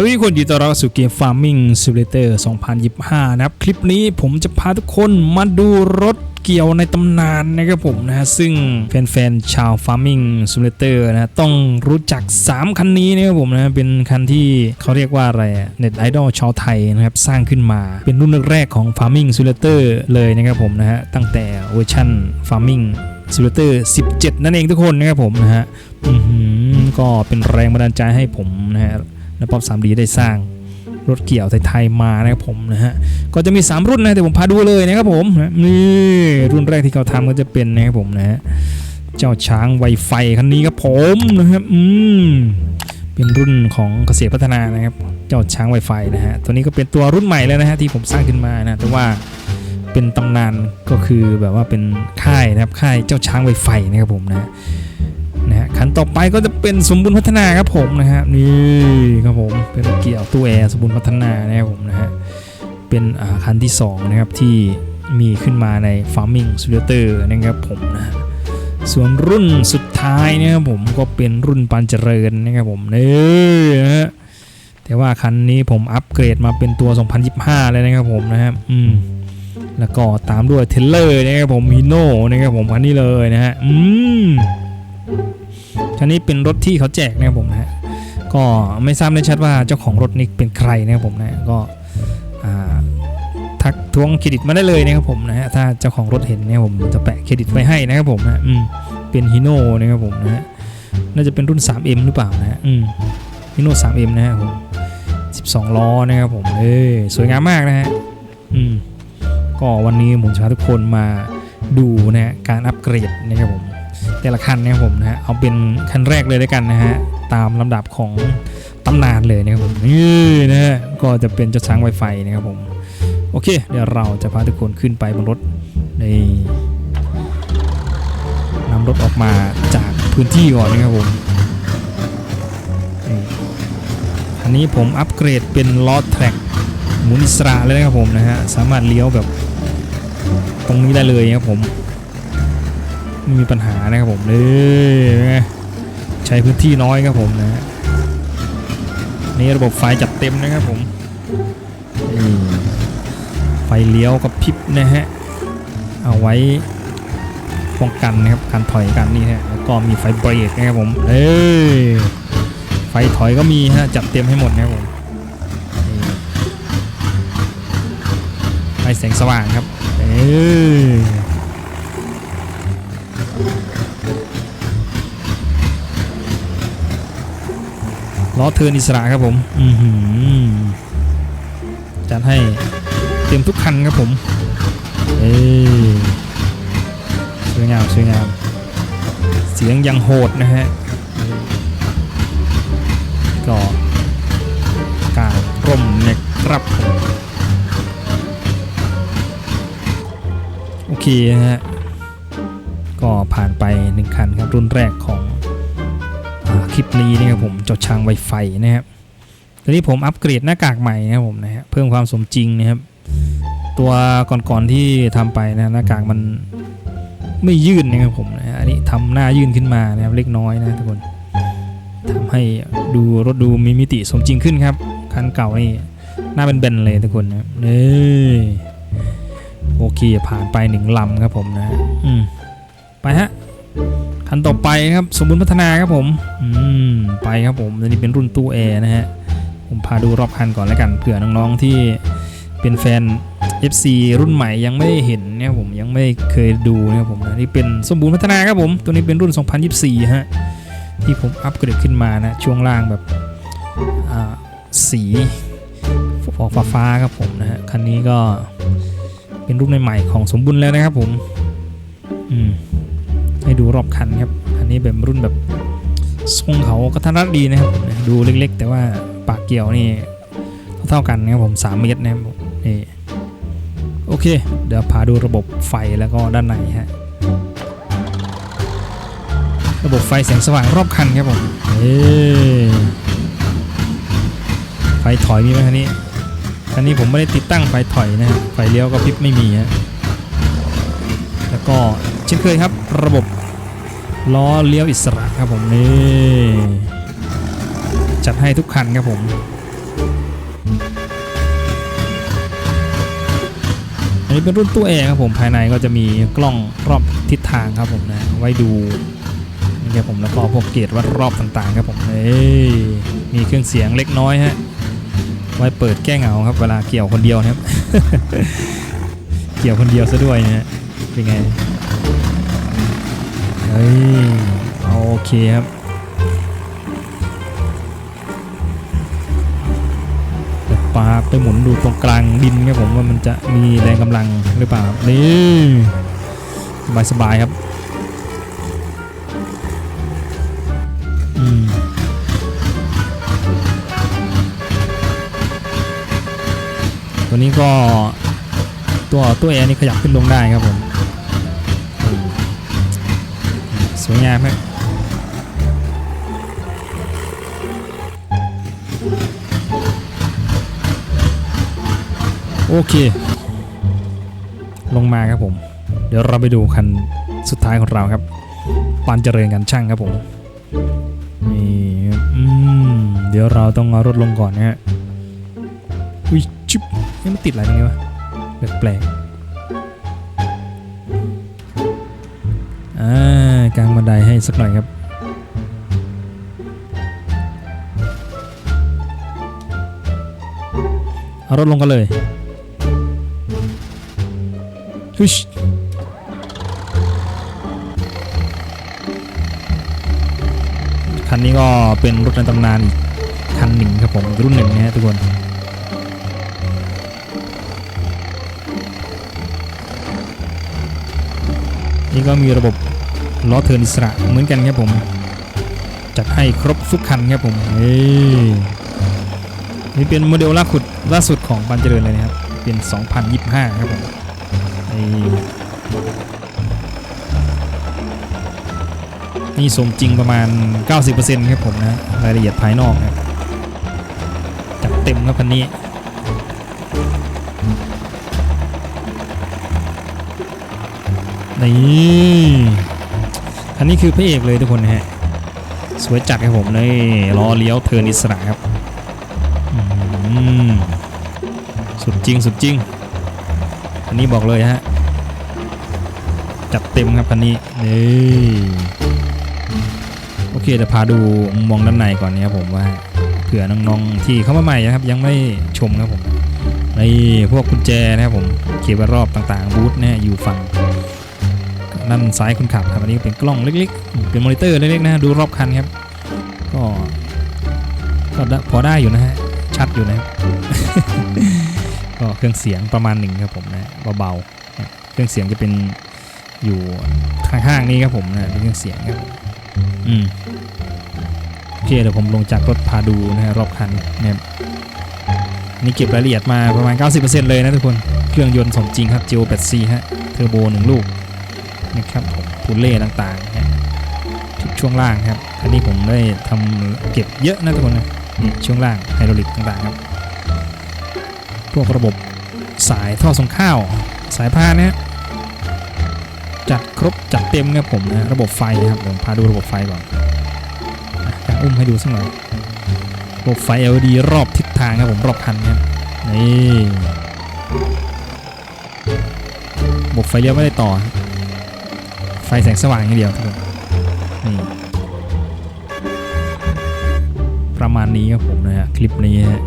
สวัสดีทุกคนยินดีต้อนรับสู่เกม Farming Simulator 2025 นะครับ คลิปนี้ผมจะพาทุกคนมาดูรถเกี่ยวในตำนานนะครับผมนะฮะซึ่งแฟนๆชาว Farming Simulator นะฮะต้องรู้จัก 3 คันนี้นะครับผมนะเป็นคันที่เขาเรียกว่าอะไรเน็ตไอดอลชาวไทยนะครับสร้างขึ้นมาเป็นรุ่นแรกของ Farming Simulator เลยนะครับผมนะฮะตั้งแต่เวอร์ชัน Farming Simulator 17 นั่นเองทุกคนนะครับผมนะฮะอื้อหือก็เป็นแรงบันดาลใจให้ผมนะฮะ และป๊อป 3D ได้สร้างรถเกี่ยวไทยๆมานะครับผมนะฮะก็จะมี 3 รุ่นนะแต่ผมพาดูเลยนะครับผมนะนี่รุ่นแรกที่เขาทำก็จะเป็นนะครับผมนะฮะเจ้าช้างไวไฟคันนี้ครับผมนะครับอืมเป็นรุ่นของเกษตรพัฒนานะครับ เจ้าช้างไวไฟนะฮะตัวนี้ก็เป็นตัวรุ่นใหม่แล้วนะฮะที่ผมสร้างขึ้นมานะแต่ว่าเป็นตำนานก็คือแบบว่าเป็นค่ายนะครับค่ายเจ้าช้างไวไฟนะครับผมนะ นะฮะคันต่อไปก็จะเป็นสมบูรณ์พัฒนาครับผมนะฮะนี่ครับผมเป็นเกี่ยวตู้แอร์สมบูรณ์พัฒนานะครับผมนะฮะเป็นคันที่สองนะครับที่มีขึ้นมาใน Farming Simulator นะครับผมนะฮะส่วนรุ่นสุดท้ายนะครับผมก็เป็นรุ่นปานเจริญนะครับผมนี่นะฮะแต่ว่าคันนี้ผมอัปเกรดมาเป็นตัว 2025 เลยนะครับผมนะครับอืมแล้วก็ตามด้วยเทเลอร์นะครับผมฮีโน่นะครับผมคันนี้เลยนะฮะอืม คันนี้เป็นรถที่เขาแจกนะครับผมนะฮะก็ไม่ทราบแน่ชัดว่าเจ้าของรถนี้เป็นใครนะครับผมนะ ก็ทักทวงเครดิตมาได้เลยนะครับผมนะฮะ ถ้าเจ้าของรถเห็นเนี่ยผมจะแปะเครดิตไว้ให้นะครับผมนะ อืม เป็นฮิโน่นะครับผมนะฮะ น่าจะเป็นรุ่น 3M หรือเปล่านะฮะอืมฮิโน่ 3M นะฮะผม12 ล้อนะครับผม เอ้ย สวยงามมากนะฮะ อืม ก็วันนี้ผมจะพาทุกคนมาดูนะฮะการอัปเกรดนะครับผม แต่ละคันนะครับผมนะฮะเอาเป็นคันแรกเลยด้วยกันนะฮะตามลำดับของตำนานเลยนะครับผมนี่นะฮะก็จะเป็นเจ้าช้างไวไฟนะครับผมโอเค เดี๋ยวเราจะพาทุกคนขึ้นไปบนรถในนำรถออกมาจากพื้นที่ก่อนนะครับผมอันนี้ผมอัปเกรดเป็นล้อแทร็กมุนิสระเลยนะครับผมนะฮะสามารถเลี้ยวแบบตรงนี้ได้เลยนะครับผม ไม่มีปัญหานะครับผมเลยใช้พื้นที่น้อยครับผมนะฮะนี่ระบบไฟจัดเต็มนะครับผมไฟเลี้ยวกับพิบนะฮะ เอาไว้ป้องกันนะครับการถอยกันนี่ฮะแล้วก็มีไฟเบรกนะครับผมเอ้ยไฟถอยก็มีฮะจัดเต็มให้หมดนะครับผมไฟแสงสว่างครับเอ้ย ล้อเทิร์นอิสระครับผมอือหือจัดให้เต็มทุกคันครับผม เอ้ยสวยงามสวยงาม เสียงยังโหดนะฮะ ก็กลางร่มเนี่ยครับผมโอเคนะฮะ ก็ผ่านไปหนึ่งคันครับรุ่นแรกของอ่าค ลิปนี้นี่ครับผมจ้าช้างไวไฟนะครับตอนนี้ผมอัปเกรดหน้ากากใหม่นะครับผมนะฮะเพิ่มความสมจริงนะครับ ตัวก่อนๆที่ทำไปนะหน้ากากมันไม่ยื่นนะครับผมนะฮะอันนี้ทำหน้ายื่นขึ้นมานะครับเล็กน้อยนะทุกคนทำให้ดูรถดูมีมิติสมจริงขึ้นครับคันเก่านี่หน้าเป็นเบนเลยทุกคนนะนี่โอเคผ่านไปหนึ่งลำครับผมนะฮะอืมไปฮะ คันต่อไปครับสมบูรณ์พัฒนาครับผมอืมไปครับผมอันนี้เป็นรุ่นตู้แอร์นะฮะผมพาดูรอบคันก่อนแล้วกันเผื่อน้องๆที่เป็นแฟน FC รุ่นใหม่ยังไม่เห็นเนี่ยผมยังไม่เคยดูนะครับผมนี่เป็นสมบูรณ์พัฒนาครับผม ตัวนี้เป็นรุ่น 2024 ฮะ ที่ผมอัปเกรดขึ้นมานะ ช่วงล่างแบบสีฟอกฟ้าครับผมนะฮะคันนี้ก็เป็นรุ่นใหม่ๆของสมบูรณ์แล้วนะครับผม อืม ดูรอบคันครับ อันนี้เป็นรุ่นแบบทรงเขาก็ทันรัดดีนะครับ ดูเล็กๆ แต่ว่าปากเกี่ยวนี่เท่ากันนะครับผม 3 เมตรนะครับนี่โอเค เดี๋ยวพาดูระบบไฟแล้วก็ด้านในฮะระบบไฟแสงสว่างรอบคันครับผมเอ้ไฟถอยมีไหมคันนี้คันนี้ผมไม่ได้ติดตั้งไฟถอยนะฮะไฟเลี้ยวก็พริบไม่มีฮะแล้วก็เช่นเคยครับระบบ ล้อเลี้ยวอิสระครับผมนี่จัดให้ทุกคันครับผมอันนี้เป็นรุ่นตู้แอร์ครับผมภายในก็จะมีกล้องรอบทิศทางครับผมนะไว้ดูนี่ครับผมแล้วก็พวกเกียร์วัดรอบต่างๆครับผมเอ้มีเครื่องเสียงเล็กน้อยฮะไว้เปิดแก้เหงาครับเวลาเกี่ยวคนเดียวนะครับ เกี่ยวคนเดียวซะด้วยนะฮะเป็นไง เฮ้ยโอเคครับแต่ปาไปหมุนดูตรงกลางดินครับผมว่ามันจะมีแรงกำลังหรือเปล่านี่สบายสบายๆครับอืมตัวนี้ก็ตัวตัวแอร์นี่ขยับขึ้นลงได้ครับผม สวยงามครับโอเค ลงมาครับผม เดี๋ยวเราไปดูคันสุดท้ายของเราครับปานเจริญกันช่างครับผมนี่อืมเดี๋ยวเราต้องเอารถลงก่อนนะฮะอุ้ยชิบนี่มันติดอะไรตรงนี้วะแปลกๆอ่า กลางบันไดให้สักหน่อยครับ เอารถลงกันเลยฮึชคันนี้ก็เป็นรถในตำนานคันหนึ่งครับผมรุ่นหนึ่งนะทุกคนนี่ก็มีระบบ ล้อเทิร์นอิสระเหมือนกันครับผม จัดให้ครบทุกคันครับผมเฮ้ยนี่เป็นโมเดลล่าสุดล่าสุดของบันเจริญเลยนะครับ เป็น 2025 ครับผมนี่นี่สมจริงประมาณ 90%ครับผมนะรายละเอียดภายนอกครับจัดเต็มครับคันนี้นี่ คันนี้คือพระเอกเลยทุกคนฮะ สวยจัดครับผมนี่ล้อเลี้ยวเทิร์นอิสระครับสุดจริงสุดจริง อันนี้บอกเลยฮะ จัดเต็มครับคันนี้นี่โอเคเดี๋ยวพาดูมองด้านในก่อนนะครับผมว่าเผื่อน้องๆที่เข้ามาใหม่นะครับ ยังไม่ชมครับผมในพวกกุญแจนะครับผมเคเบิลรอบต่างๆบูธเนี่ยอยู่ฝั่ง ด้านซ้ายคนขับครับอันนี้เป็นกล้องเล็กๆ เป็นมอนิเตอร์เล็กๆนะดูรอบคันครับ ก็ก็พอได้อยู่นะฮะชัดอยู่นะครับก็เครื่องเสียงประมาณหนึ่งครับผมนะเบาๆเครื่องเสียงจะเป็นอยู่ข้างๆนี้ครับผมนะเป็นเครื่องเสียงครับอืมโอเคเดี๋ยวผมลงจากรถพาดูนะฮะรอบคันนะครับนี่เก็บรายละเอียดมาประมาณ 90%เลยนะทุกคน เครื่องยนต์สมจริงครับ Geo 8C ฮะ เทอร์โบหนึ่งลูก นะครับผมพูเล่ต่างๆนะชุดช่วงล่างครับ อันนี้ผมได้ทำเก็บเยอะนะทุกคนนะนี่ช่วงล่างไฮดรอลิกต่างๆครับ พวกระบบสายท่อส่งข้าว สายพานนะฮะจัดครบจัดเต็มครับผมนะระบบไฟนะครับผมพาดูระบบไฟก่อนอะกางอุ้มให้ดูสักหน่อยระบบไฟ LED รอบทิศทางครับผมรอบคันครับนี่ระบบไฟเลี้ยวไม่ได้ต่อ ไฟแสงสว่างอย่างเดียวทุกคนนี่ประมาณนี้ครับผมนะฮะคลิปนี้ฮะ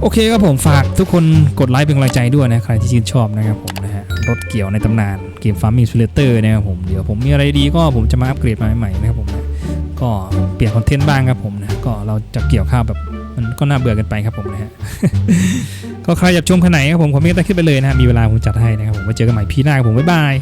โอเคครับผมฝากทุกคนกดไลค์เป็นกำลังใจด้วยนะใครที่ชื่นชอบนะครับผมนะฮะรถเกี่ยวในตำนานเกม Farming Simulator นะครับผมเดี๋ยวผมมีอะไรดีก็ผมจะมาอัปเกรดมาใหม่ๆนะครับผมนะก็เปลี่ยนคอนเทนต์บ้างครับผมนะก็เราจะเกี่ยวข้าวแบบมันก็น่าเบื่อกันไปครับผมนะฮะก็ใครอยากชมคันไหนครับผมคอมเมนต์ใต้คลิปไปเลยนะฮะมีเวลาผมจัดให้นะครับผมไว้เจอกันใหม่พี่หน้าครับผมบ๊ายบาย